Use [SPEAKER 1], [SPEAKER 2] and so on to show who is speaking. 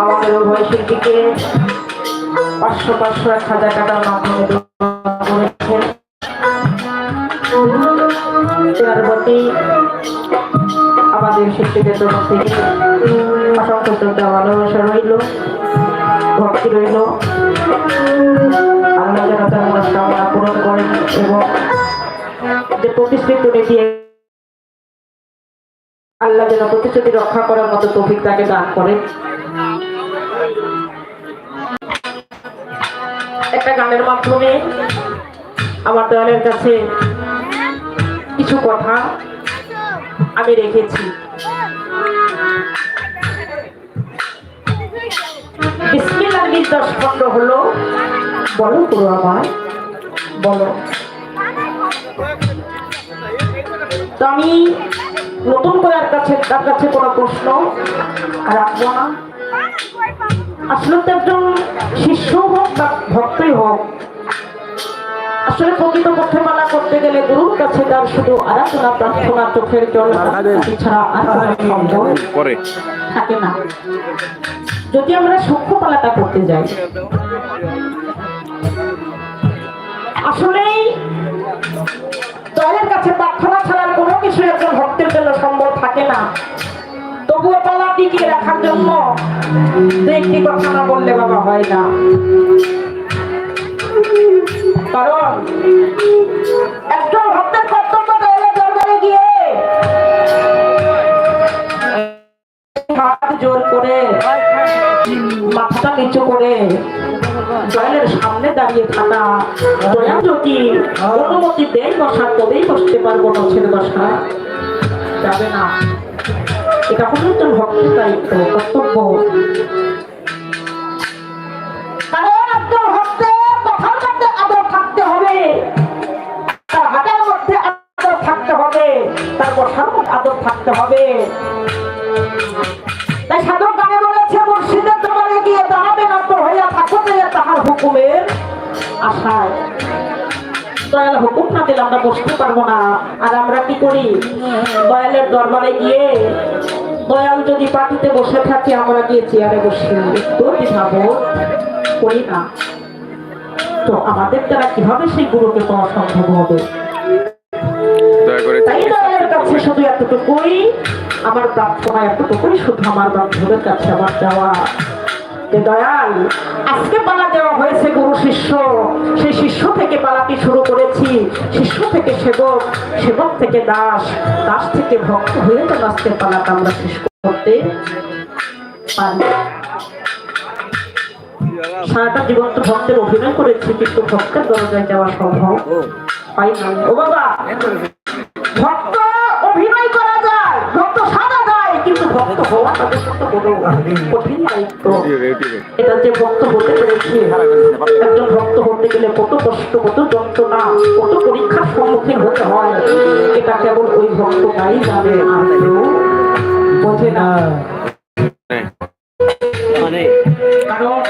[SPEAKER 1] আমাদের উভয় শিল্পীকে পাঁচশো পাঁচশো এক হাজার টাকার মাধ্যমে প্রতি আমাদের তরফ থেকে অসংখ্য ভালোবাসা রইল, ভক্তি রইল। যেন মনস্কামনা পূরণ করেন এবং যে প্রতিশ্রুতি আল্লাহ যেন প্রতিশ্রুতি রক্ষা করার মতো তৌফিক তাকে দান করেন। একটা গানের মাধ্যমে আমার দয়ালের কাছে কিছু কথা আমি রেখেছি। বিসমিল্লাহ দশ খণ্ড হলো। বলো পুরো আমার বলো। তো আমি নতুন করে আর কাছে তার কাছে কোনো প্রশ্ন রাখব না। আসলে তো একজন শিষ্য হোক বা ভক্তই হোক, আসলে প্রকৃত পক্ষে মানা শুধু আরাধনা প্রার্থনা চোখের জল ছাড়া আর সম্ভব থাকে না। যদি আমরা সূক্ষ্ম পালাটা করতে যাই। আসলেই দলের কাছে প্রার্থনা ছাড়ার কোনো কিছু একজন ভক্তের জন্য সম্ভব থাকে না। তবুও পালা টিকিয়ে রাখার জন্য একটি কথা না বললে বাবা হয় না। কারণ একজন মাথাটা নিচু করে জয়েলের সামনে দাঁড়িয়ে থাকা জয়া যদি অনুমতি দেয় বসা তবেই বসতে পারব না ছেড়ে বসা। যাবে না। এটা হলো একজন ভক্তের দায়িত্ব কর্তব্য আদর থাকতে হবে। তার আদর থাকতে হবে। তার বসার আদর থাকতে হবে। তাই সাধক আশায়। দয়াল হুকুম না দিলে আমরা বসতে পারব না। আর আমরা কি করি? দয়ালের দরবারে গিয়ে দয়াল যদি পাটিতে বসে থাকে আমরা গিয়ে চেয়ারে বসি একটু দ্বিধাবোধ করি না। তো আমাদের দ্বারা কীভাবে সেই গুরুকে পাওয়া সম্ভব হবে? তাই দয়ালের কাছে শুধু এতটুকুই। আমার প্রার্থনা এতটুকুই শুধু আমার বান্ধবের কাছে আমার যাওয়া। দয়াল আজকে পালা দেওয়া হয়েছে গুরু শিষ্য। সেই শিষ্য থেকে পালাটি শুরু করেছি। শিষ্য থেকে সেবক সেবক থেকে দাস দাস থেকে ভক্ত হয়ে তো আজকের পালাটা আমরা শেষ করতে পারি। সারাটা জীবন তো ভক্তের অভিনয় করেছি কিন্তু ভক্তের দরজায় যাওয়া সম্ভব পাই না। ও বাবা ভক্ত অভিনয় করা যায় ভক্ত সাদা যায় কিন্তু এটা যে ভক্ত হতে গেলে কত কষ্ট কত যন্ত্রণা কত পরীক্ষার সম্মুখীন হতে হয় এটা কেবল ওই ভক্ত গাই জানে বোঝে না কারণ